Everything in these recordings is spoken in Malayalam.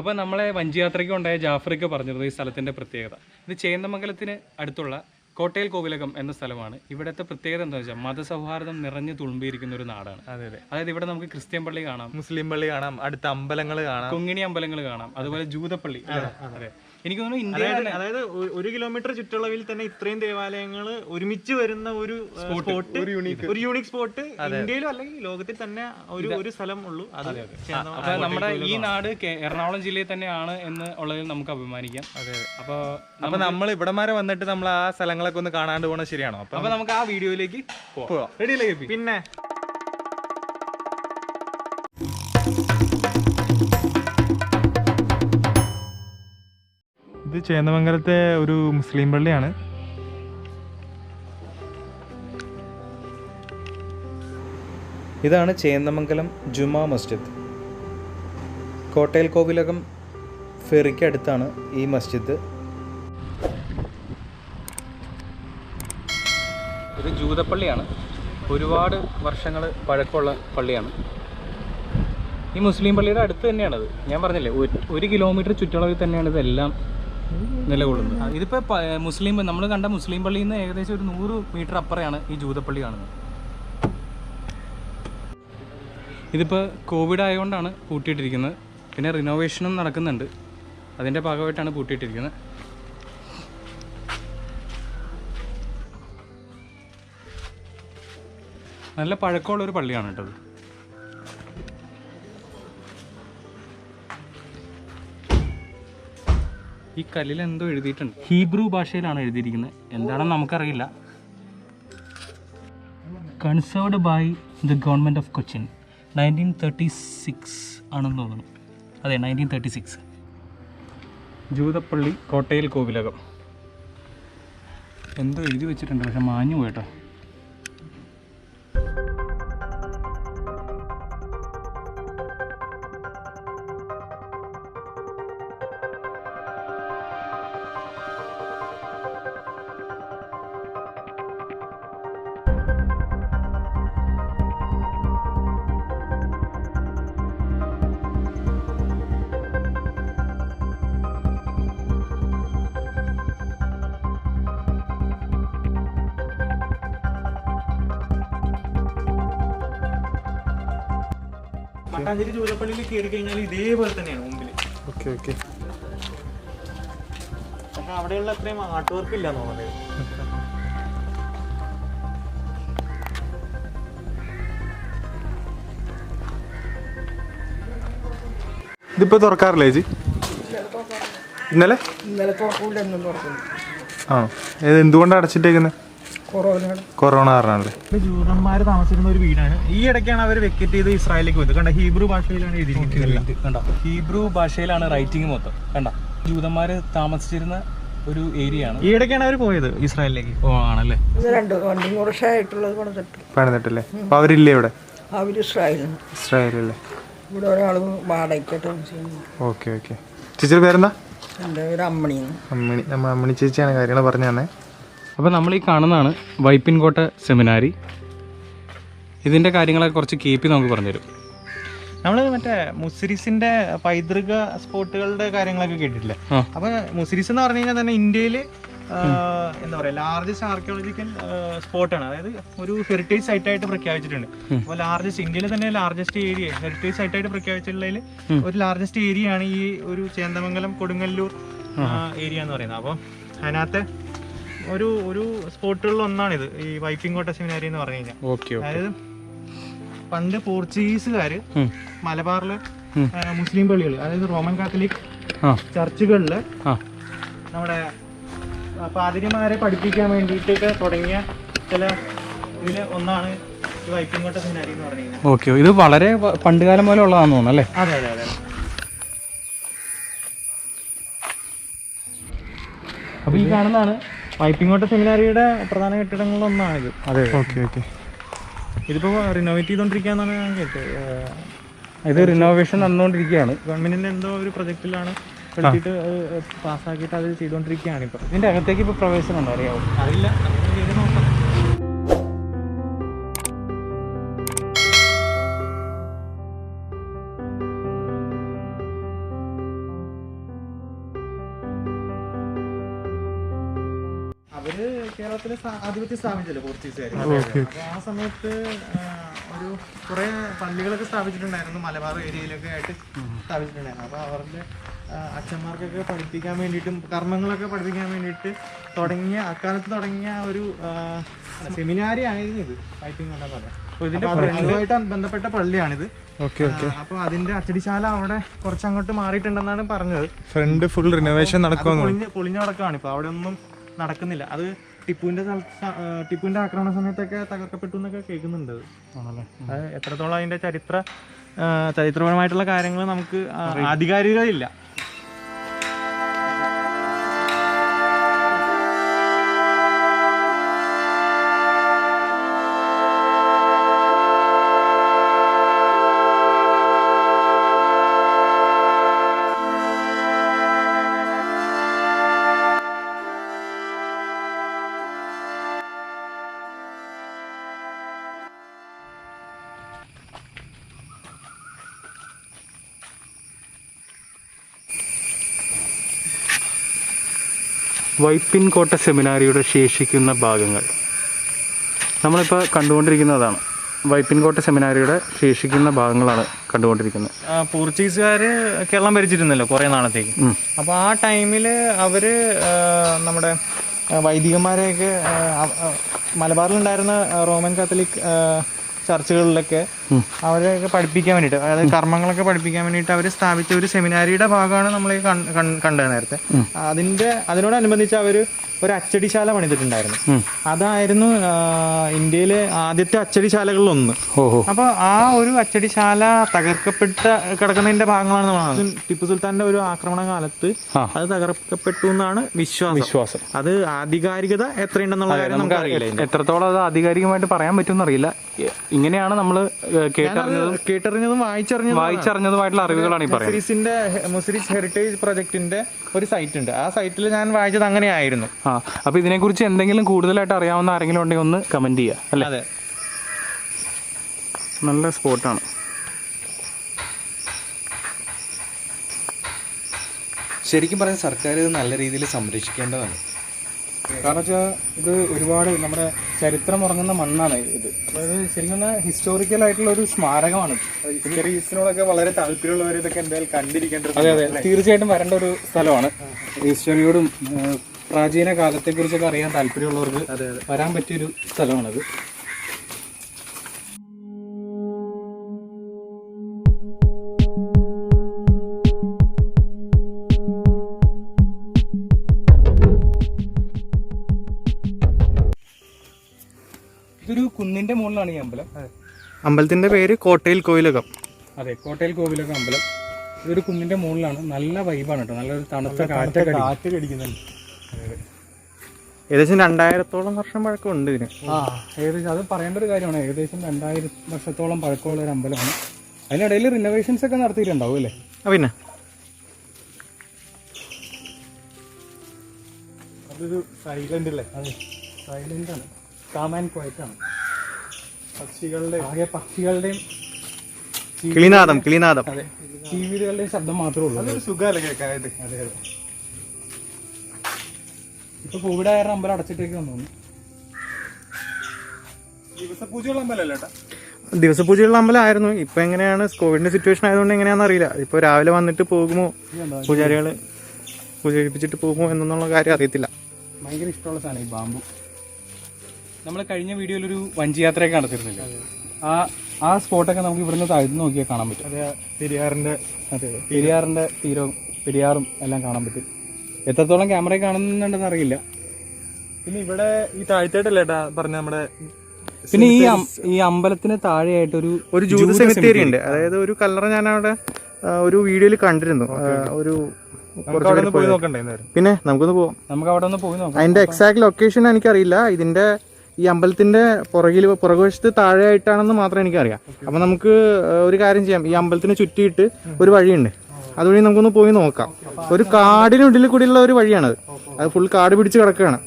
അപ്പോൾ നമ്മളെ വഞ്ചിയാത്രയ്ക്ക് ഉണ്ടായ ജാഫറിക്ക് പറഞ്ഞിരുന്നു ഈ സ്ഥലത്തിന്റെ പ്രത്യേകത. ഇത് ചേന്നമംഗലത്തിന് അടുത്തുള്ള കോട്ടയിൽ കോവിലകം എന്ന സ്ഥലമാണ്. ഇവിടുത്തെ പ്രത്യേകത എന്താ വെച്ചാൽ മതസൗഹാർദ്ദം നിറഞ്ഞു തുളുമ്പിയിരിക്കുന്ന ഒരു നാടാണ്. അതെ അതെ. അതായത് ഇവിടെ നമുക്ക് ക്രിസ്ത്യൻ പള്ളി കാണാം. മുസ്ലിം പള്ളി കാണാം അടുത്ത അമ്പലങ്ങൾ കാണാം. കുങ്ങിണി അമ്പലങ്ങൾ കാണാം. അതുപോലെ ജൂതപ്പള്ളി. അതെ. എനിക്ക് തോന്നുന്നു ഇന്ത്യ അതായത് ഒരു കിലോമീറ്റർ ചുറ്റളവിൽ തന്നെ ഇത്രയും ദേവാലയങ്ങൾ ഒരുമിച്ച് വരുന്ന ഒരു സ്പോട്ട് ഒരു യൂണിക് സ്പോട്ട് ഇന്ത്യയിലും അല്ലെങ്കിൽ ലോകത്തിൽ തന്നെ ഒരു ഒരു സ്ഥലം ഉള്ളൂ. അതെ അപ്പൊ നമ്മുടെ ഈ നാട് എറണാകുളം ജില്ലയിൽ തന്നെയാണ് എന്ന് ഉള്ളതിൽ നമുക്ക് അഭിമാനിക്കാം. അതെ അപ്പൊ അപ്പൊ നമ്മൾ ഇവിടെമാരെ വരെ വന്നിട്ട് നമ്മൾ ആ സ്ഥലങ്ങളൊക്കെ ഒന്ന് കാണാണ്ട് പോകണത് ശരിയാണോ? അപ്പൊ നമുക്ക് ആ വീഡിയോയിലേക്ക് പോവാം. റെഡിയല്ലേ റെഡി അല്ലേ പിന്നെ ഇത് ചേന്നമംഗലത്തെ ഒരു മുസ്ലിം പള്ളിയാണ്. ഇതാണ് ചേന്നമംഗലം ജുമാ മസ്ജിദ്. കോട്ടയിൽ കോവിലകം ഫെറിക്ക് അടുത്താണ് ഈ മസ്ജിദ്. ഇത് ജൂതപ്പള്ളിയാണ്. ഒരുപാട് വർഷങ്ങൾ പഴക്കമുള്ള പള്ളിയാണ്. ഈ മുസ്ലിം പള്ളിയുടെ അടുത്ത് തന്നെയാണത്. ഞാൻ പറഞ്ഞില്ലേ ഒരു- ഒരു കിലോമീറ്റർ ചുറ്റളവിൽ തന്നെയാണ് ഇതെല്ലാം നിലകൊള്ളുന്നത് ഇതിപ്പോ മുസ്ലിം നമ്മൾ കണ്ട മുസ്ലിം പള്ളിയിൽ നിന്ന് ഏകദേശം ഒരു നൂറ് മീറ്റർ അപ്പുറയാണ് ഈ ജൂതപ്പള്ളി കാണുന്നത്. ഇതിപ്പോൾ കോവിഡ് ആയതുകൊണ്ടാണ് പൂട്ടിയിട്ടിരിക്കുന്നത്. പിന്നെ റിനോവേഷനും നടക്കുന്നുണ്ട്. അതിന്റെ ഭാഗമായിട്ടാണ് പൂട്ടിയിട്ടിരിക്കുന്നത്. നല്ല പഴക്കമുള്ള ഒരു പള്ളിയാണ് കേട്ടത് ഈ കല്ലിൽ എന്തോ എഴുതിയിട്ടുണ്ട്. ഹീബ്രു ഭാഷയിലാണ് എഴുതിയിരിക്കുന്നത്. എന്താണെന്ന് നമുക്കറിയില്ല. Concerned by the government of Cochin nineteen thirty six ആണെന്ന് തോന്നുന്നു. അതെ നയന്റീൻ തേർട്ടി സിക്സ് ജൂതപ്പള്ളി കോട്ടയിൽ കോവിലകം. എന്തോ എഴുതി വെച്ചിട്ടുണ്ട് പക്ഷെ മാഞ്ഞു പോയിട്ടോ മട്ടാഞ്ചേരി ചൂലപ്പള്ളിയിൽ കയറി കഴിഞ്ഞാൽ ഇതേപോലെ തന്നെയാണ് മുമ്പിൽ ഓക്കെ ഓക്കെ. പക്ഷെ അവിടെയുള്ള അത്രയും ആർട്ട് വർക്ക് ഇല്ല തോന്നുന്നത് ഇതിപ്പോ തുറക്കാറില്ലേ ചേച്ചി? ഇന്നലെ? ഇന്നലെ തുറക്കുന്നു. ആ ഇത് എന്തുകൊണ്ടാണ് അടച്ചിട്ടേക്കുന്നത് കൊറോണ കാരണമല്ലേ? ജൂതന്മാർ താമസിക്കുന്ന ഒരു വീടാണ്. ഈ ഇടയ്ക്കാണ് അവർ വെക്കറ്റ് ചെയ്ത് ഇസ്രായേലിലേക്ക് പോയത്. കണ്ട? ഹീബ്രു ഭാഷയിലാണ് എഴുതിയിരിക്കുന്നത്. കണ്ട? ഹീബ്രു ഭാഷയിലാണ് റൈറ്റിംഗ് മൊത്തം. കണ്ട? ജൂതന്മാർ താമസിച്ചിരുന്ന ഒരു ഏരിയ ആണ്. ഈ ഇടയ്ക്കാണ് അവർ പോയത് ഇസ്രായേലിലേക്ക്. ഓ ആണല്ലേ. ഇത് രണ്ട് വർഷമായിട്ടുള്ളത് പണിതിട്ട് പണിതിട്ടല്ലേ? അപ്പൊ അവരില്ലേ ഇവിടെ? അവർ ഇസ്രായേലിന് ഇസ്രായേലല്ലേ ഇവിടെ ഒരാൾ വാടകയ്ക്കായിട്ട് ഓക്കെ ഓക്കെ. ചേച്ചിയുടെ പേരെന്താ? എന്റെ ഒരു അമ്മണി അമ്മിണി നമ്മ അമ്മിണി ചേച്ചിയാണ് കാര്യങ്ങൾ പറഞ്ഞു തന്നെ. അപ്പോൾ നമ്മൾ ഈ കാണുന്നതാണ് വൈപ്പിൻകോട്ട സെമിനാരി. ഇതിന്റെ കാര്യങ്ങളെ കുറച്ച് കീപ്പി നമുക്ക് പറഞ്ഞുതരും. നമ്മൾ മറ്റേ മുസിരിസിന്റെ പൈതൃക സ്പോട്ടുകളുടെ കാര്യങ്ങളൊക്കെ കേട്ടിട്ടില്ലേ. അപ്പൊ മുസിരിസ് എന്ന് പറഞ്ഞു കഴിഞ്ഞാൽ തന്നെ ഇന്ത്യയിൽ എന്താ പറയാ ലാർജസ്റ്റ് ആർക്കിയോളജിക്കൽ സ്പോട്ടാണ് അതായത് ഒരു ഹെറിറ്റേജ് സൈറ്റ് ആയിട്ട് പ്രഖ്യാപിച്ചിട്ടുണ്ട്. അപ്പോൾ ലാർജസ്റ്റ് ഇന്ത്യയിലെ തന്നെ ലാർജസ്റ്റ് ഏരിയ ഹെറിറ്റേജ് സൈറ്റ് ആയിട്ട് പ്രഖ്യാപിച്ചിട്ടുള്ളതിൽ ഒരു ലാർജസ്റ്റ് ഏരിയ ആണ് ഈ ഒരു ചേന്ദമംഗലം കൊടുങ്ങല്ലൂർ ഏരിയ എന്ന് പറയുന്നത്. അപ്പോൾ അതിനകത്തെ ഒരു ഒരു സ്പോട്ടുകളിൽ ഒന്നാണിത്. ഈ വൈപ്പിംഗ് കോട്ട സെമിനാരി എന്ന് പറഞ്ഞു കഴിഞ്ഞാൽ. അതായത് പണ്ട് പോർച്ചുഗീസുകാർ ഉം. മലബാറിലെ. മുസ്ലിം പള്ളികൾ അതായത് റോമൻ കാത്തലിക് ചർച്ചുകളിൽ നമ്മുടെ പാതിരിമാരെ പഠിപ്പിക്കാൻ വേണ്ടിയിട്ടൊക്കെ തുടങ്ങിയ ചില ഇതിൽ ഒന്നാണ് ഈ കോട്ട സെമിനാരി എന്ന് പറഞ്ഞു കഴിഞ്ഞാൽ. ഓക്കെ ഇത് വളരെ പണ്ടുകാലം പോലെ ഉള്ളതാണെന്ന് തോന്നുന്നു അല്ലേ? അതെ അതെ അതെ. അപ്പോൾ ഈ കാണുന്നതാണ് വൈപ്പിങ്ങോട്ട സെമിനാരിയുടെ പ്രധാന കെട്ടിടങ്ങളിലൊന്നാണിത് അതെ. ഓക്കെ ഓക്കെ ഇതിപ്പോൾ റിനോവേറ്റ് ചെയ്തുകൊണ്ടിരിക്കുകയെന്നാണ് ഞാൻ കേട്ടത്. ഇത് റിനോവേഷൻ നടന്നുകൊണ്ടിരിക്കുകയാണ് ഗവൺമെന്റിന്റെ എന്തോ ഒരു പ്രൊജക്റ്റിലാണ് എടുത്തിട്ട് പാസ്സാക്കിയിട്ട് അത് ചെയ്തുകൊണ്ടിരിക്കുകയാണ് ഇപ്പം. ഇതിന്റെ അകത്തേക്ക് ഇപ്പോൾ പ്രവേശനം ഉണ്ടോ? അറിയാവോ? അറിയില്ല. ആധിപത്യം സ്ഥാപിച്ചല്ലോ പോർച്ചുഗീസുകാർ അപ്പൊ ആ സമയത്ത് ഒരു കുറെ പള്ളികളൊക്കെ സ്ഥാപിച്ചിട്ടുണ്ടായിരുന്നു. മലബാർ ഏരിയയിലൊക്കെ ആയിട്ട് സ്ഥാപിച്ചിട്ടുണ്ടായിരുന്നു. അപ്പൊ അവരുടെ അച്ഛന്മാർക്കൊക്കെ പഠിപ്പിക്കാൻ വേണ്ടിയിട്ടും കർമ്മങ്ങളൊക്കെ പഠിപ്പിക്കാൻ വേണ്ടിയിട്ട് തുടങ്ങിയ അക്കാലത്ത് തുടങ്ങിയ ഒരു സെമിനാരി ആയിരുന്നു ഇത് ഫൈറ്റിംഗ് ായിട്ട് പറയാം ഇതിന്റെ ബന്ധപ്പെട്ട പള്ളിയാണിത്. അപ്പൊ അതിന്റെ അച്ചടിശാല അവിടെ കുറച്ചങ്ങോട്ട് മാറിയിട്ടുണ്ടെന്നാണ് പറഞ്ഞത്. ഫ്രണ്ട് ഫുൾ റിനോവേഷൻ പൊളിഞ്ഞ് പൊളിഞ്ഞ കിടക്കാണ് ഇപ്പൊ. അവിടെ ഒന്നും നടക്കുന്നില്ല. അത് ടിപ്പുവിന്റെ ടിപ്പുവിന്റെ ആക്രമണ സമയത്തൊക്കെ തകർക്കപ്പെട്ടു എന്നൊക്കെ കേൾക്കുന്നുണ്ട്. എത്രത്തോളം അതിന്റെ ചരിത്ര ചരിത്രപരമായിട്ടുള്ള കാര്യങ്ങൾ നമുക്ക് ആധികാരികതയില്ല. വൈപ്പിൻ കോട്ട സെമിനാരിയുടെ ശേഷിക്കുന്ന ഭാഗങ്ങൾ. നമ്മളിപ്പോൾ കണ്ടുകൊണ്ടിരിക്കുന്നതാണ്. വൈപ്പിൻകോട്ട സെമിനാരിയുടെ ശേഷിക്കുന്ന ഭാഗങ്ങളാണ് കണ്ടുകൊണ്ടിരിക്കുന്നത്. പോർച്ചുഗീസുകാർ കേരളം ഭരിച്ചിരുന്നല്ലോ കുറേ നാളത്തേക്ക്. അപ്പോൾ ആ ടൈമിൽ അവർ നമ്മുടെ വൈദികന്മാരെയൊക്കെ മലബാറിലുണ്ടായിരുന്ന റോമൻ കാത്തലിക് ചർച്ചുകളിലൊക്കെ അവരെയൊക്കെ പഠിപ്പിക്കാൻ വേണ്ടിയിട്ട് അതായത് കർമ്മങ്ങളൊക്കെ പഠിപ്പിക്കാൻ വേണ്ടിയിട്ട് അവർ സ്ഥാപിച്ച ഒരു സെമിനാരിയുടെ ഭാഗമാണ് നമ്മൾ കണ്ടത് നേരത്തെ. അതിന്റെ അതിനോടനുബന്ധിച്ച് അവർ ഒരു അച്ചടിശാല പണിതിട്ടുണ്ടായിരുന്നു. അതായിരുന്നു ഇന്ത്യയിലെ ആദ്യത്തെ അച്ചടിശാലകളിൽ ഒന്ന് ഓഹോ അപ്പൊ ആ ഒരു അച്ചടിശാല തകർക്കപ്പെട്ട കിടക്കുന്നതിന്റെ ഭാഗങ്ങളാണ് നമ്മൾ ടിപ്പു സുൽത്താന്റെ ഒരു ആക്രമണ കാലത്ത് അത് തകർക്കപ്പെട്ടു എന്നാണ് വിശ്വാസം. വിശ്വാസം. അത് ആധികാരികത എത്രയുണ്ടെന്നുള്ള കാര്യം നമുക്ക് അറിയില്ല എത്രത്തോളം അത് ആധികാരികമായിട്ട് പറയാൻ പറ്റുമെന്നറിയില്ല. ഇങ്ങനെയാണ് നമ്മൾ കേട്ടറിഞ്ഞതും കേട്ടറിഞ്ഞതും വായിച്ചറിഞ്ഞതും വായിച്ചറിഞ്ഞതുമായിട്ടുള്ള അറിവുകളാണ് ഈ പറയുന്നത്. മുസിരിസിന്റെ മുസിരിസ് ഹെറിറ്റേജ് പ്രൊജക്ടിന്റെ ഒരു സൈറ്റ് ഉണ്ട്. ആ സൈറ്റിൽ ഞാൻ വായിച്ചത് അങ്ങനെയായിരുന്നു. ആ അപ്പോൾ ഇതിനെക്കുറിച്ച് എന്തെങ്കിലും കൂടുതലായിട്ട് അറിയാവുന്ന ആരെങ്കിലും ഉണ്ടെങ്കിൽ ഒന്ന് കമന്റ് ചെയ്യുക അല്ലേ? അതെ. നല്ല സ്പോട്ടാണ് ശരിക്കും പറയാൻ സർക്കാർ ഇത് നല്ല രീതിയിൽ സംരക്ഷിക്കേണ്ടതാണ്. കാരണം വെച്ചാൽ ഇത് ഒരുപാട് നമ്മുടെ ചരിത്രം ഉറങ്ങുന്ന മണ്ണാണ് ഇത്. അതായത് ശരിക്കും പറഞ്ഞാൽ ഹിസ്റ്റോറിക്കൽ ആയിട്ടുള്ള ഒരു സ്മാരകമാണ് ഹിസ്റ്ററീസിനോടൊക്കെ വളരെ താല്പര്യമുള്ളവർ ഇതൊക്കെ എന്തായാലും കണ്ടിരിക്കേണ്ടത് അതെ അതെ. തീർച്ചയായിട്ടും വരേണ്ട ഒരു സ്ഥലമാണ്. ഹിസ്റ്ററിയോടും പ്രാചീന കാലത്തെ കുറിച്ചൊക്കെ അറിയാൻ താല്പര്യമുള്ളവർക്ക് വരാൻ പറ്റിയൊരു സ്ഥലമാണത്. കുന്നിന്റെ മുകളിലാണ് ഈ അമ്പലം അമ്പലത്തിന്റെ പേര് കോട്ടയിൽ കോവിലകം. അതെ കോട്ടയിൽ കോവിലകം അമ്പലം. ഇതൊരു കുന്നിന്റെ മുകളിലാണ്. നല്ല വൈബാണ് കേട്ടോ നല്ലൊരു തണുത്ത കാറ്റൊക്കെ. കാറ്റ് കടിക്കുന്നുണ്ട് ഏകദേശം രണ്ടായിരത്തോളം വർഷം പഴക്കമുണ്ട് ഇതിന്. ആ ഏകദേശം. അത് പറയേണ്ട ഒരു കാര്യമാണ്. ഏകദേശം രണ്ടായിരം വർഷത്തോളം പഴക്കമുള്ള ഒരു അമ്പലമാണ്. അതിനിടയിൽ റിനോവേഷൻസ് ഒക്കെ നടത്തിയിട്ടുണ്ടാവും അല്ലേ? ആ, പിന്നെ? അതൊരു സൈലന്റ് അല്ലേ? അതെ. സൈലന്റ് ആണ്. കാം ആൻഡ് ക്വയറ്റ് ആണ്. പക്ഷികളുടെ ആകെ പക്ഷികളുടെയും കിളിനാദം കിളിനാദം. അതെ ചീവീടുകളുടെയും ശബ്ദം മാത്രമേ ഉള്ളൂ. അതൊരു സുഖമല്ലേ കേൾക്കാനായിട്ട്? അതെ അതെ. ഇപ്പൊ കോവിഡ് ആയ അമ്പലം അടച്ചിട്ടേക്ക് വന്നു ദിവസപൂജയുള്ള അമ്പലമല്ല ദിവസപൂജയുള്ള അമ്പലമായിരുന്നു. ഇപ്പൊ എങ്ങനെയാണ്? കോവിഡിന്റെ സിറ്റുവേഷൻ ആയതുകൊണ്ട് എങ്ങനെയാണെന്ന് അറിയില്ല. ഇപ്പൊ രാവിലെ വന്നിട്ട് പോകുമോ? പൂജാരികൾ പൂജ കഴിപ്പിച്ചിട്ട് പോകുമോ എന്നുള്ള കാര്യം അറിയത്തില്ല. ഭയങ്കര ഇഷ്ടമുള്ള സാധനം ഈ ബാമ്പു. നമ്മൾ കഴിഞ്ഞ വീഡിയോയിൽ ഒരു വഞ്ചി യാത്രയൊക്കെ നടത്തിയിരുന്നില്ല? ആ ആ സ്പോട്ടൊക്കെ നമുക്ക് ഇവിടുന്ന് താഴ്ന്നു നോക്കിയാൽ കാണാൻ പറ്റും. അതെ പെരിയാറിന്റെ അതെ പെരിയാറിന്റെ തീരവും പെരിയാറും എല്ലാം കാണാൻ പറ്റും. എത്രത്തോളം ക്യാമറ കാണുന്നുണ്ടെന്ന് അറിയില്ല. പിന്നെ ഇവിടെ ഈ താഴ്ത്തേട്ടല്ലേട്ടാ പറഞ്ഞ നമ്മുടെ പിന്നെ ഈ ഈ അമ്പലത്തിന് താഴെയായിട്ട് ഒരു ഒരു ജൂത സെമിത്തേരി ഉണ്ട്. അതായത് ഒരു കല്ലറ ഞാൻ അവിടെ ഒരു വീഡിയോയിൽ കണ്ടിരുന്നു. ഒരു പിന്നെ നമുക്കൊന്ന് പോവാം. നമുക്ക് അവിടെ ഒന്ന് പോയി നോക്കാം. അതിന്റെ എക്സാക്ട് ലൊക്കേഷൻ എനിക്കറിയില്ല. ഇതിന്റെ ഈ അമ്പലത്തിന്റെ പുറകിൽ പുറകുവശത്ത് താഴെയായിട്ടാണെന്ന് മാത്രം എനിക്കറിയാം. അപ്പൊ നമുക്ക് ഒരു കാര്യം ചെയ്യാം. ഈ അമ്പലത്തിന് ചുറ്റിയിട്ട് ഒരു വഴിയുണ്ട്. അതുവഴി നമുക്കൊന്ന് പോയി നോക്കാം. ഒരു കാടിനുള്ളിൽ കൂടിയുള്ള ഒരു വഴിയാണത് അത്. ഫുൾ കാട് പിടിച്ച് കിടക്കുകയാണ്.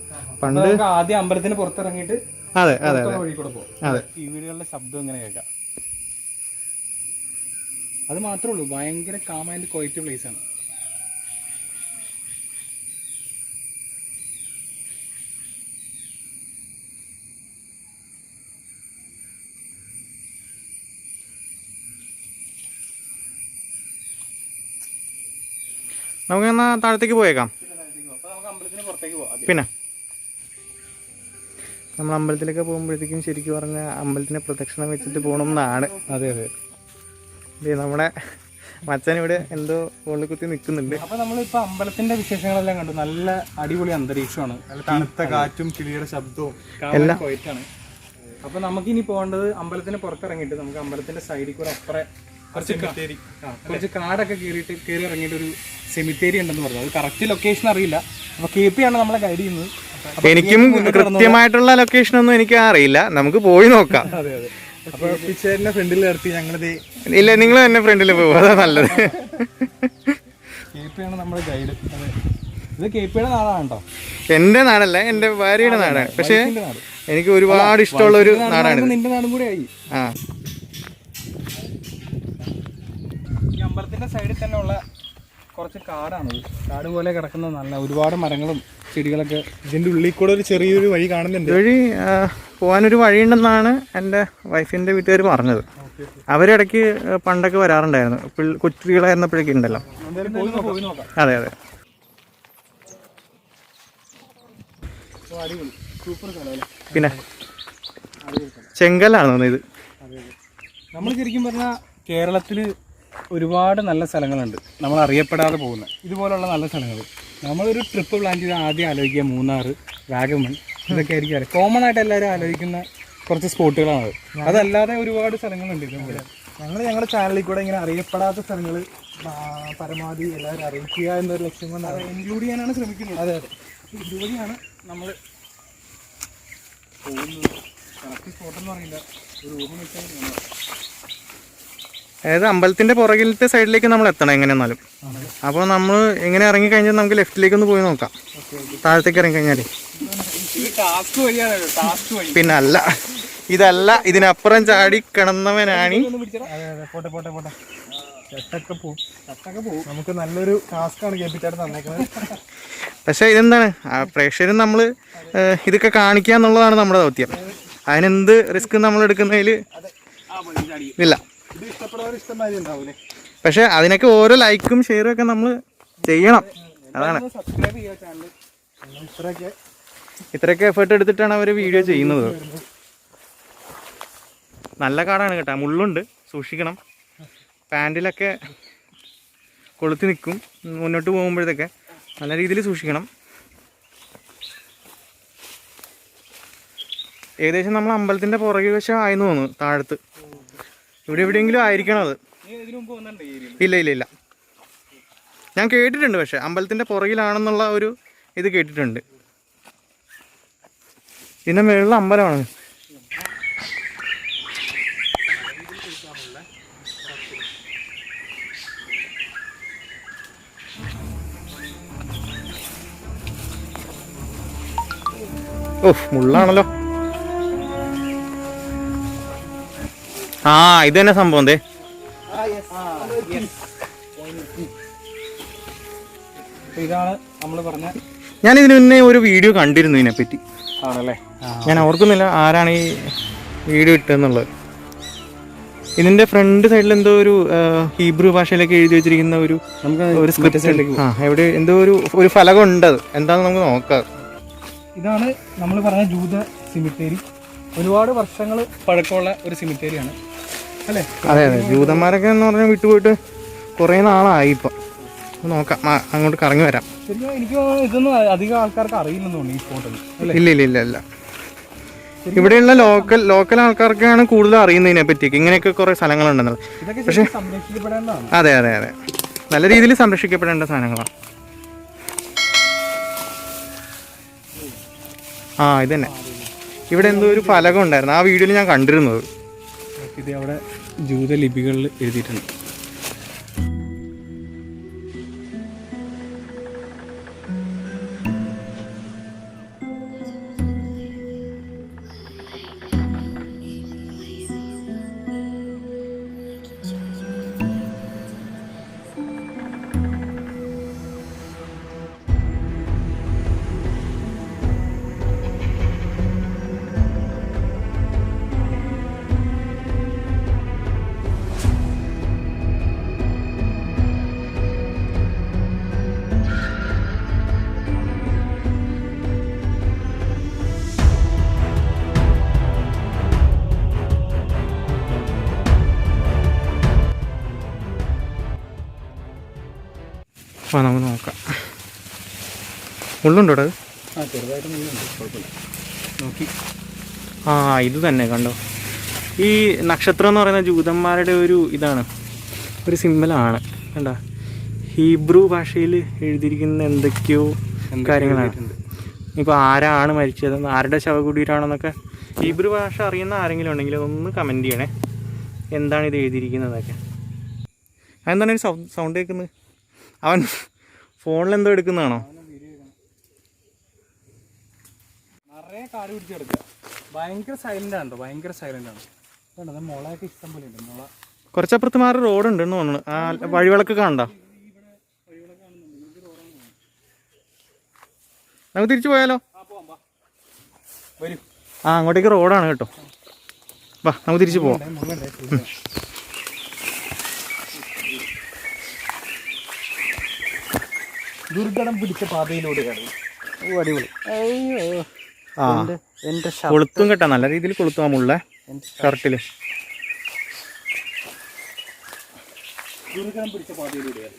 പണ്ട് ആദ്യം അമ്പലത്തിന് പുറത്തിറങ്ങിയിട്ട് അതെ അതെ അതെ. ഈ വീടുകളുടെ ശബ്ദം ഇങ്ങനെ കേൾക്കാം? അത് മാത്രമേ ഉള്ളൂ. ഭയങ്കര കാം ആൻഡ് ക്വയറ്റ് പ്ലേസ് ആണ്. നമുക്ക് എന്നാ താഴത്തേക്ക് പോയേക്കാം. പിന്നെ. നമ്മൾ അമ്പലത്തിലൊക്കെ പോകുമ്പോഴത്തേക്കും ശരിക്കും പറഞ്ഞാൽ അമ്പലത്തിനെ പ്രദക്ഷിണം വെച്ചിട്ട് പോകണം എന്നാണ് അതെ. അതെ നമ്മുടെ മച്ചൻ ഇവിടെ എന്തോ ഉള്ളിൽ കുത്തി നിൽക്കുന്നുണ്ട്. അപ്പോൾ നമ്മളിപ്പോൾ അമ്പലത്തിന്റെ വിശേഷങ്ങളെല്ലാം കണ്ടു. നല്ല അടിപൊളി അന്തരീക്ഷമാണ്. തണുത്ത കാറ്റും കിളിയുടെ ശബ്ദവും എല്ലാം. പോയിട്ടാണ് അപ്പോൾ നമുക്കിനി പോകേണ്ടത് അമ്പലത്തിന് പുറത്തിറങ്ങിയിട്ട് നമുക്ക് അമ്പലത്തിന്റെ സൈഡിൽ കൂടെ അപ്പുറേ കുറച്ച് കുറച്ച് കാടൊക്കെ കയറിയിട്ട് കയറി ഇറങ്ങിയിട്ട് ഒരു സെമിത്തേരി ഉണ്ടെന്ന് പറഞ്ഞു. അത് കറക്റ്റ് ലൊക്കേഷൻ അറിയില്ല. അപ്പൊ കെ പി ആണ് നമ്മളെ ഗൈഡ് ചെയ്യുന്നത്. എനിക്കും കൃത്യമായിട്ടുള്ള ലൊക്കേഷൻ ഒന്നും എനിക്ക് അറിയില്ല. നമുക്ക് പോയി നോക്കാം. അപ്പൊ പിച്ചേരിന്റെ ഫ്രണ്ടിൽ നിർത്തി ഞങ്ങളിത് ഇല്ല നിങ്ങൾ തന്നെ ഫ്രണ്ടിൽ പോകും അതാ നല്ലത്. കെ പി ആണ് നമ്മുടെ ഗൈഡ് ഇത് കെ പിയുടെ നാടാണ് കേട്ടോ. എന്റെ നാടല്ല എന്റെ ഭാര്യയുടെ നാടാണ്. പക്ഷെ എനിക്ക് ഒരുപാട് ഇഷ്ടമുള്ള ഒരു നാടാണ് നിന്റെ നാടും കൂടെ ആയി. ആ. ഈ അമ്പലത്തിന്റെ സൈഡിൽ തന്നെ ഉള്ള കുറച്ച് കാടാണ് കാട് പോലെ കിടക്കുന്ന നല്ല ഒരുപാട് മരങ്ങളും ചെടികളൊക്കെ ഇതിന്റെ ഉള്ളിൽ കൂടെ ഒരു ചെറിയൊരു വഴി കാണുന്നുണ്ട്. വഴി പോകാനൊരു വഴിയുണ്ടെന്നാണ് എന്റെ വൈഫിന്റെ വീട്ടുകാർ പറഞ്ഞത്. അവരിടയ്ക്ക് പണ്ടൊക്കെ വരാറുണ്ടായിരുന്നു. പിള്ള- കുട്ടികളായിരുന്നപ്പോഴൊക്കെ ഉണ്ടല്ലോ. അതെ അതെ. പിന്നെ ചെങ്കലാണ് തോന്നുന്നത് ഇത്? നമ്മൾ ശരിക്കും പറഞ്ഞാൽ കേരളത്തിൽ ഒരുപാട് നല്ല സ്ഥലങ്ങളുണ്ട്. നമ്മൾ അറിയപ്പെടാതെ പോകുന്ന. ഇതുപോലുള്ള നല്ല സ്ഥലങ്ങൾ. നമ്മളൊരു ട്രിപ്പ് പ്ലാൻ ചെയ്ത് ആദ്യം ആലോചിക്കുക മൂന്നാർ വാഗമൺ ഇതൊക്കെ ആയിരിക്കും കോമൺ ആയിട്ട് എല്ലാവരും ആലോചിക്കുന്ന കുറച്ച് സ്പോട്ടുകളാണ് അതല്ലാതെ ഒരുപാട് സ്ഥലങ്ങളുണ്ട് ഇതുപോലെ ഞങ്ങൾ ഞങ്ങളുടെ ചാനലിൽ കൂടെ ഇങ്ങനെ അറിയപ്പെടാത്ത സ്ഥലങ്ങൾ പരമാവധി എല്ലാവരും അറിയിക്കുക എന്നൊരു ലക്ഷ്യം കൊണ്ട് അത് ഇൻക്ലൂഡ് ചെയ്യാനാണ് ശ്രമിക്കുന്നത്. അതെ അതെ. ഇതുവഴിയാണ് നമ്മൾ പോകുന്നത്. കറക്റ്റ് സ്പോട്ടെന്ന് പറയില്ല ഒരു ഊഹം വെച്ചാൽ അതായത് അമ്പലത്തിന്റെ പുറകിലത്തെ സൈഡിലേക്ക് നമ്മൾ എത്തണം എങ്ങനെ എന്നാലും അപ്പോൾ നമ്മൾ എങ്ങനെ ഇറങ്ങി കഴിഞ്ഞാൽ നമുക്ക് ലെഫ്റ്റിലേക്ക് ഒന്ന് പോയി നോക്കാം. താഴത്തേക്ക് ഇറങ്ങി വഴി. പിന്നെ അല്ല ഇതല്ല ഇതിനപ്പുറം ചാടി കിടന്നവനാണ്. പക്ഷെ പിടിച്ചോ അതെ അതെ പോട്ടെ പോട്ടെ പോട്ടെ. ചട്ടൊക്കെ പോവും. ചട്ടൊക്കെ പോകും നമുക്ക് നല്ലൊരു ടാസ്ക്കാണ് കേൾപ്പിച്ചായിട്ട് തന്നേക്കുന്നത്. പക്ഷേ ഇതെന്താണ്? പ്രേക്ഷകരും നമ്മൾ ഇതൊക്കെ കാണിക്കുക എന്നുള്ളതാണ് നമ്മുടെ ദൗത്യം. അതിനെന്ത് റിസ്ക് നമ്മൾ എടുക്കുന്നതിൽ ഇല്ല. ഇത് ഇഷ്ടപ്പെടുന്നവർ ഇഷ്ടമായി ഉണ്ടാവൂലേ? പക്ഷെ അതിനൊക്കെ ഓരോ ലൈക്കും ഷെയറും ഒക്കെ നമ്മൾ ചെയ്യണം. അതാണ്. സബ്സ്ക്രൈബ് ചെയ്യുക ചാനൽ ഇത്രയൊക്കെ. ഇത്രയൊക്കെ എഫേർട്ട് എടുത്തിട്ടാണ് അവർ വീഡിയോ ചെയ്യുന്നത്. നല്ല കാടാണ് കേട്ടോ. മുള്ളുണ്ട്. സൂക്ഷിക്കണം. പാന്റിലൊക്കെ കൊളുത്തി നിൽക്കും. മുന്നോട്ട് പോകുമ്പോഴത്തേക്ക് നല്ല രീതിയിൽ സൂക്ഷിക്കണം. ഏകദേശം നമ്മൾ അമ്പലത്തിന്റെ പുറകെ വശം ആയെന്ന് തോന്നുന്നു താഴത്ത്. ഇവിടെ എവിടെയെങ്കിലും ആയിരിക്കണം അത്. ഇല്ല ഇല്ല ഇല്ല. ഞാൻ കേട്ടിട്ടുണ്ട് പക്ഷെ അമ്പലത്തിന്റെ പുറകിലാണെന്നുള്ള ഒരു ഇത് കേട്ടിട്ടുണ്ട്. പിന്നെ മേളിൽ അമ്പലമാണ്. ഓഹ് മുള്ളാണല്ലോ. ആ ഇത് തന്നെ സംഭവം ദേ? അപ്പൊ ഇതാണ് നമ്മൾ പറഞ്ഞ ഞാൻ ഇതിന് മുന്നേ ഒരു വീഡിയോ കണ്ടിരുന്നു ഇതിനെപ്പറ്റി. ആണല്ലേ? ഞാൻ ഓർക്കുന്നില്ല ആരാണ് ഈ വീഡിയോ ഇട്ടെന്നുള്ളത് ഇതിന്റെ ഫ്രണ്ട് സൈഡിൽ എന്തോ ഒരു ഹീബ്രു ഭാഷയിലൊക്കെ എഴുതി വെച്ചിരിക്കുന്ന ഒരു സ്ക്രിപ്റ്റ് ആ എവിടെ എന്തോ ഒരു ഒരു ഫലകം ഉണ്ട് അത്. എന്താണെന്ന് നമുക്ക് നോക്കാം. ഇതാണ് നമ്മൾ പറഞ്ഞ ജൂത സിമിത്തേരി ഒരുപാട് വർഷങ്ങൾ പഴക്കമുള്ള ഒരു സിമിത്തേരിയാണ് അല്ലേ? അതെ അതെ. ജൂതന്മാരൊക്കെ എന്ന് പറഞ്ഞാൽ വിട്ടുപോയിട്ട് കുറേ നാളായി ഇപ്പം. നോക്കാം. അങ്ങോട്ട് കറങ്ങി വരാം. എനിക്ക് ഇതൊന്നും അധികം ആൾക്കാർക്ക് അറിയില്ലെന്ന് തോന്നുന്നു ഈ സ്പോട്ടിൽ. അല്ലേ? ഇല്ല ഇല്ല ഇല്ല ഇല്ല. ഇവിടെയുള്ള ലോക്കൽ ലോക്കൽ ആൾക്കാർക്കാണ് കൂടുതൽ അറിയുന്നതിനെ പറ്റിയൊക്കെ ഇങ്ങനെയൊക്കെ കുറേ സ്ഥലങ്ങളുണ്ടെന്നുള്ളത് പക്ഷെ അതെ അതെ അതെ. നല്ല രീതിയിൽ സംരക്ഷിക്കപ്പെടേണ്ട സാധനങ്ങളാണ് ആ ഇതന്നെ. തന്നെ ഇവിടെ എന്തോ ഒരു ഫലകം ഉണ്ടായിരുന്നു. ആ വീഡിയോയിൽ ഞാൻ കണ്ടിരുന്നത്. ഇത് അവിടെ ജൂത ലിപികളിൽ എഴുതിയിട്ടുണ്ട്. അപ്പോൾ നമുക്ക് നോക്കാം. ഉള്ളുണ്ടോ അത് ആ ചെറുതായിട്ട് കുഴപ്പമില്ല. നോക്കി. ആ ഇത് തന്നെ കണ്ടോ. ഈ നക്ഷത്രം എന്ന് പറയുന്ന ജൂതന്മാരുടെ ഒരു ഇതാണ്. ഒരു സിമ്പലാണ് കണ്ടോ? ഹീബ്രു ഭാഷയിൽ എഴുതിയിരിക്കുന്ന എന്തൊക്കെയോ കാര്യങ്ങളാണ്. ഇപ്പോൾ ആരാണ് മരിച്ചത്? ആരുടെ ശവകുടീരാണെന്നൊക്കെ ഹീബ്രു ഭാഷ അറിയുന്ന ആരെങ്കിലും ഉണ്ടെങ്കിൽ ഒന്ന് കമന്റ് ചെയ്യണേ. എന്താണ് ഇത് എഴുതിയിരിക്കുന്നതൊക്കെ? അതെന്താണ് ഒരു സൗണ്ട് കേൾക്കുന്നത് അവൻ ഫോണിൽ എന്തോ എടുക്കുന്നതാണോ? നിറയെ കാട് പിടിച്ച് കിടക്കുക. ഭയങ്കര സൈലന്റ് ആണ് കേട്ടോ ഭയങ്കര സൈലന്റ് ആണ്. കണ്ടോ മുളയൊക്കെ ഇഷ്ടം പോലെ ഉണ്ട് മുള. കുറച്ചപ്പുറത്ത് മാറി റോഡ് ഉണ്ടെന്ന് തോന്നുന്നു. ആ വഴിവിളക്ക് കാണണ്ട? നമുക്ക് തിരിച്ചു പോയാലോ? ആ അങ്ങോട്ടേക്ക് റോഡാണ് കേട്ടോ. വാ നമുക്ക് തിരിച്ചു പോവാം. ദുർഘടം പിടിച്ച പാതയിലൂടെയാണ്. ഓ അടിപൊളി. അയ്യോ. ആ. എന്റെ കൊളുത്തും കേട്ടോ നല്ല രീതിയിൽ കൊളുത്തും ആ മുള്ള. ഷർട്ടിൽ. ദുർഘടം പിടിച്ച പാതയിലൂടെയാണ്.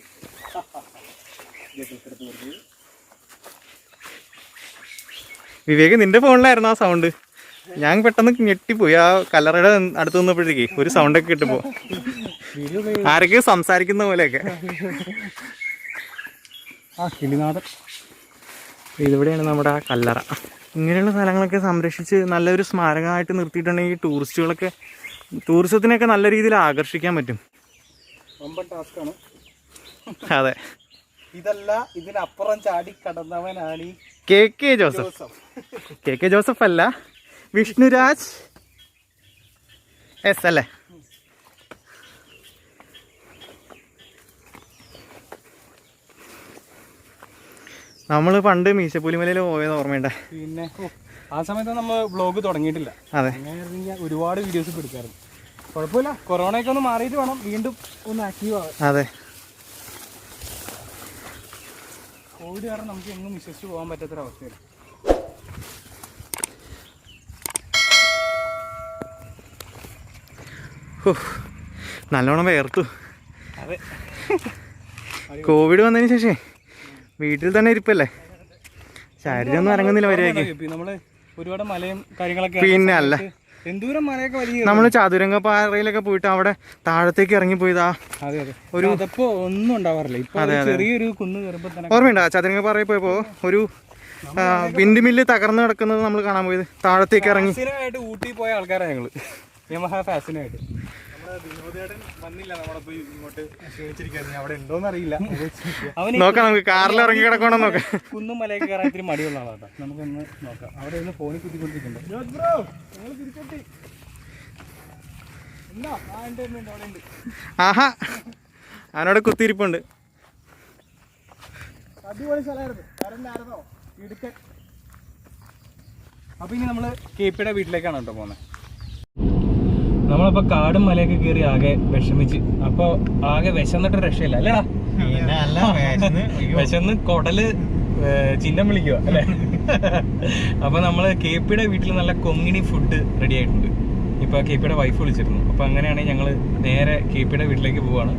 വിവേക് നിന്റെ ഫോണിലായിരുന്നു ആ സൗണ്ട് ഞാൻ പെട്ടെന്ന് ഞെട്ടിപ്പോയി. ആ കലറയുടെ അടുത്ത് നിന്നപ്പോഴേക്ക് ഒരു സൗണ്ടൊക്കെ കിട്ടുമ്പോ. ആരൊക്കെ സംസാരിക്കുന്ന പോലെയൊക്കെ. ആ കിളിനാഥൻ. ഇതിവിടെയാണ് നമ്മുടെ ആ കല്ലറ. ഇങ്ങനെയുള്ള സ്ഥലങ്ങളൊക്കെ സംരക്ഷിച്ച് നല്ലൊരു സ്മാരകമായിട്ട് നിർത്തിയിട്ടുണ്ടെങ്കിൽ ടൂറിസ്റ്റുകളൊക്കെ ടൂറിസത്തിനൊക്കെ നല്ല രീതിയിൽ ആകർഷിക്കാൻ പറ്റും. വമ്പൻ ടാസ്ക്കാണ് അതെ. ഇതല്ല ഇതിനപ്പുറം ചാടി കടന്നവനാണ് K K Joseph. K K Joseph അല്ല വിഷ്ണുരാജ് എസ് അല്ലേ? നമ്മൾ പണ്ട് മീശപ്പുലിമലയിൽ പോയത് ഓർമ്മയുണ്ട്. പിന്നെ ആ സമയത്ത് നമ്മൾ ബ്ലോഗ് തുടങ്ങിയിട്ടില്ല. അതെ. ഒരുപാട് വീഡിയോസ് എടുക്കാറുണ്ട് കുഴപ്പമില്ല കൊറോണയൊക്കെ ഒന്ന് മാറിയിട്ട് വേണം വീണ്ടും ഒന്ന് ആക്റ്റീവ് ആവാൻ. അതെ. കോവിഡ് കാരണം നമുക്ക് എങ്ങും വിശ്വസിച്ച് പോകാൻ പറ്റാത്തൊരവസ്ഥയാണ് നല്ലോണം വേർത്തു. അതെ. കോവിഡ് വന്നതിന് ശേഷം വീട്ടിൽ തന്നെ ഇരിപ്പല്ലേ? ശരീരം ഒന്നും ഇറങ്ങുന്നില്ല നമ്മൾ ഒരുപാട് മലയും കാര്യങ്ങളൊക്കെ പിന്നെ അല്ല. എന്തോരം മലയൊക്കെ വലിയ നമ്മൾ ചതുരംഗപ്പാറയിലൊക്കെ പോയിട്ട് അവിടെ താഴത്തേക്ക് ഇറങ്ങിപ്പോയതാ അതെ അതെ. ഒരു അതപ്പോ ഒന്നും ഉണ്ടാവാറില്ല. ചെറിയൊരു കുന്ന് കയറുമ്പോൾ തന്നെ ഓർമ്മയുണ്ടോ? ചതുരംഗപ്പാറയിൽ പോയപ്പോൾ ഒരു വിൻഡ് മില്ല് തകർന്നു കിടക്കുന്നത് നമ്മൾ കാണാൻ പോയത്. താഴത്തേക്ക് ഇറങ്ങി. ഊട്ടി പോയ ആൾക്കാരാണ് ഞങ്ങൾ. വന്നില്ല. നമ്മളപ്പോ ഇങ്ങോട്ട് ക്ഷണിച്ചിരിക്കുന്നു അവിടെ ഉണ്ടോന്ന് അറിയില്ല. നോക്കാം നമുക്ക് കാറിൽ ഇറങ്ങി കിടക്കണം നോക്കാം. കുന്നും മലയൊക്കെ കയറാൻ ഇത്തിരി മടിയുള്ള ആളാട്ടോ. നമുക്കൊന്ന് നോക്കാം. അവിടെ ഒന്ന് ഫോണിൽ കുത്തിക്കൊണ്ടിരിക്കുന്നുണ്ട്. ഉണ്ട് ആഹാ. അവനോട് കുത്തിയിരിപ്പുണ്ട്. അടിപൊളി സ്ഥലമായിരുന്നു. കരണ്ടായിരുന്നോ ഇടുക്കൻ. അപ്പൊ ഇനി നമ്മൾ കേപ്പിയുടെ വീട്ടിലേക്കാണ് കേട്ടോ പോകുന്നത് നമ്മളിപ്പോ കാടും മലയൊക്കെ കയറി ആകെ വിഷമിച്ച്. അപ്പൊ ആകെ വിശന്നിട്ട് രക്ഷയില്ല അല്ലേടാ വിശന്ന് കൊടൽ ചിഹ്നം വിളിക്കുക അല്ലേ? അപ്പൊ നമ്മൾ കെ പിയുടെ വീട്ടിൽ നല്ല കൊങ്ങിണി ഫുഡ് റെഡി ആയിട്ടുണ്ട്. ഇപ്പൊ കെ പിയുടെ വൈഫ് വിളിച്ചിരുന്നു. അപ്പൊ അങ്ങനെയാണെങ്കിൽ ഞങ്ങൾ നേരെ കെ പിയുടെ വീട്ടിലേക്ക് പോവാണ്.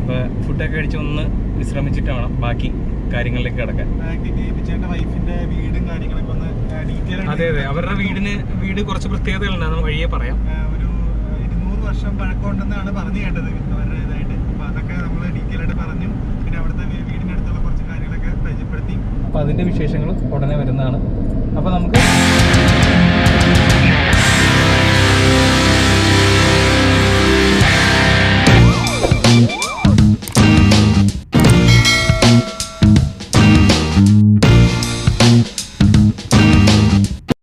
അപ്പൊ ഫുഡൊക്കെ കഴിച്ച് ഒന്ന് വിശ്രമിച്ചിട്ട് വേണം ബാക്കി കാര്യങ്ങളിലേക്ക് കിടക്കാൻ. അതെ അതെ. അവരുടെ വീടിന് വീട് കുറച്ച് പ്രത്യേകതകളുണ്ട്. അത് വഴിയെ പറയാം. വർഷം പഴക്കമുണ്ടെന്നാണ് പറഞ്ഞു കേട്ടത്. അവരുടെ ഇതായിട്ട് അപ്പോൾ അതൊക്കെ നമ്മൾ ഡീറ്റെയിൽ ആയിട്ട് പറഞ്ഞു. പിന്നെ അവിടുത്തെ വീടിന്റെ അടുത്തുള്ള കുറച്ച് കാര്യങ്ങളൊക്കെ പരിചയപ്പെടുത്തി. അപ്പൊ അതിന്റെ വിശേഷങ്ങൾ ഉടനെ വരുന്നതാണ്. അപ്പൊ നമുക്ക് Thank you.